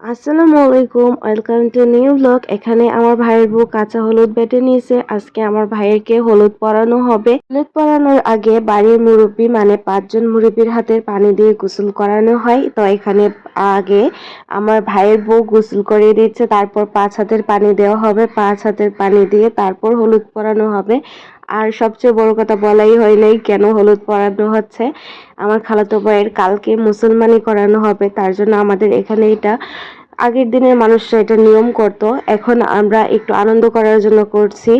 আসসালামু আলাইকুম, welcome to new blog. এখানে আমার ভাইয়ের বউ কাঁচা হলুদ বেটে নিয়েছে। আজকে আমার ভাইয়েরকে হলুদ পরানো হবে। হলুদ পরানোর আগে বাড়ির মুরব্বী মানে পাঁচজন মুরব্বীর হাতের পানি দিয়ে গোসল করানো হয়। তো এখানে আগে আমার ভাইয়ের বউ গোসল করিয়ে দিচ্ছে। তারপর পাঁচ হাতের পানি দেওয়া হবে। পাঁচ হাতের পানি দিয়ে তারপর হলুদ পরানো হবে। আর সবচেয়ে বড় কথা বলাই হয় নাই কেন হলুদ পরানো হচ্ছে? আমার খালাতো ভাইয়ের কালকে মুসলমানি করানো হবে, তার জন্য আমাদের এখানে এটা, আগের দিনের মানুষরা এটা নিয়ম করত। এখন আমরা একটু আনন্দ করার জন্য করছি।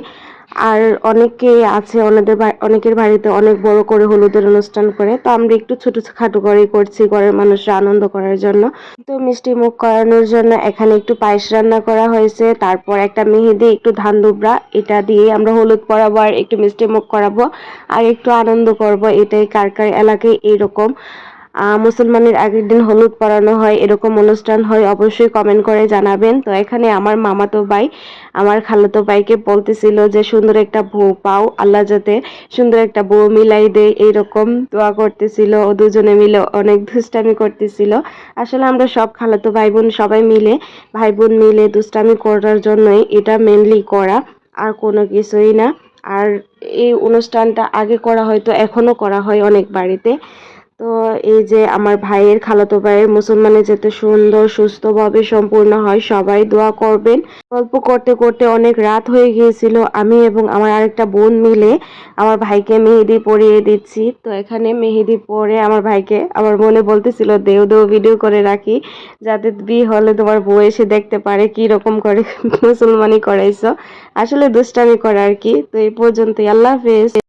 আর অনেকে আছে অনেকের অনেকের বাড়িতে অনেক বড় করে হলুদের অনুষ্ঠান করে, তো আমরা একটু ছোট খাটো করেই করছি ঘরের মানুষরা আনন্দ করার জন্য। তো মিষ্টি মুখ করানোর জন্য এখানে একটু পায়েস রান্না করা হয়েছে, তারপর একটা মেহেদি, একটু ধান দুবরা এটা দিয়ে আমরা হলুদ পরাবো আর একটু মিষ্টি মুখ করাবো, আর একটু আনন্দ করব, এটাই কার কার এলাকায় এইরকম মুসলমানের আগের দিন হলুদ পরানো হয়, এরকম অনুষ্ঠান হয়, অবশ্যই কমেন্ট করে জানাবেন। তো এখানে আমার মামাতো ভাই, আমার খালাতো ভাইকে বলতেছিল যে, সুন্দর একটা বউ পাও, আল্লাহ যাতে সুন্দর একটা বউ মিলাই দেয়, এইরকম দোয়া করতেছিল। ও দুজনে মিলে অনেক দুষ্টামি করতেছিল। আসলে আমরা সব খালাতো ভাই বোন সবাই মিলে ভাই বোন মিলে দুষ্টামি করার জন্যই এটা মেনলি করা, আর কোনো কিছুই না। আর এই অনুষ্ঠানটা আগে করা হয়তো এখনও করা হয় অনেক বাড়িতে। তো এই যে আমার ভাইয়ের খালাতো ভাইয়ের মুসলমানে যাতে সুন্দর, সুস্থভাবে সম্পূর্ণ হয়, সবাই দোয়া করবেন। গল্প করতে করতে অনেক রাত হয়ে গিয়েছিল, আমি এবং আমার আরেকটা বোন মিলে আমার ভাইকে মেহেদি পরিয়ে দিচ্ছি। তো এখানে মেহেদি পরে আমার ভাইকে আমার মনে বলতেছিল, দেও দেও ভিডিও করে রাখি, যাতে বিয়ে হলে তোমার বউ এসে দেখতে পারে কি রকম করে মুসলমানি করাইছো। আসলে দুষ্টামি করে আর কি। তো এই পর্যন্তই, আল্লাহ হাফেজ।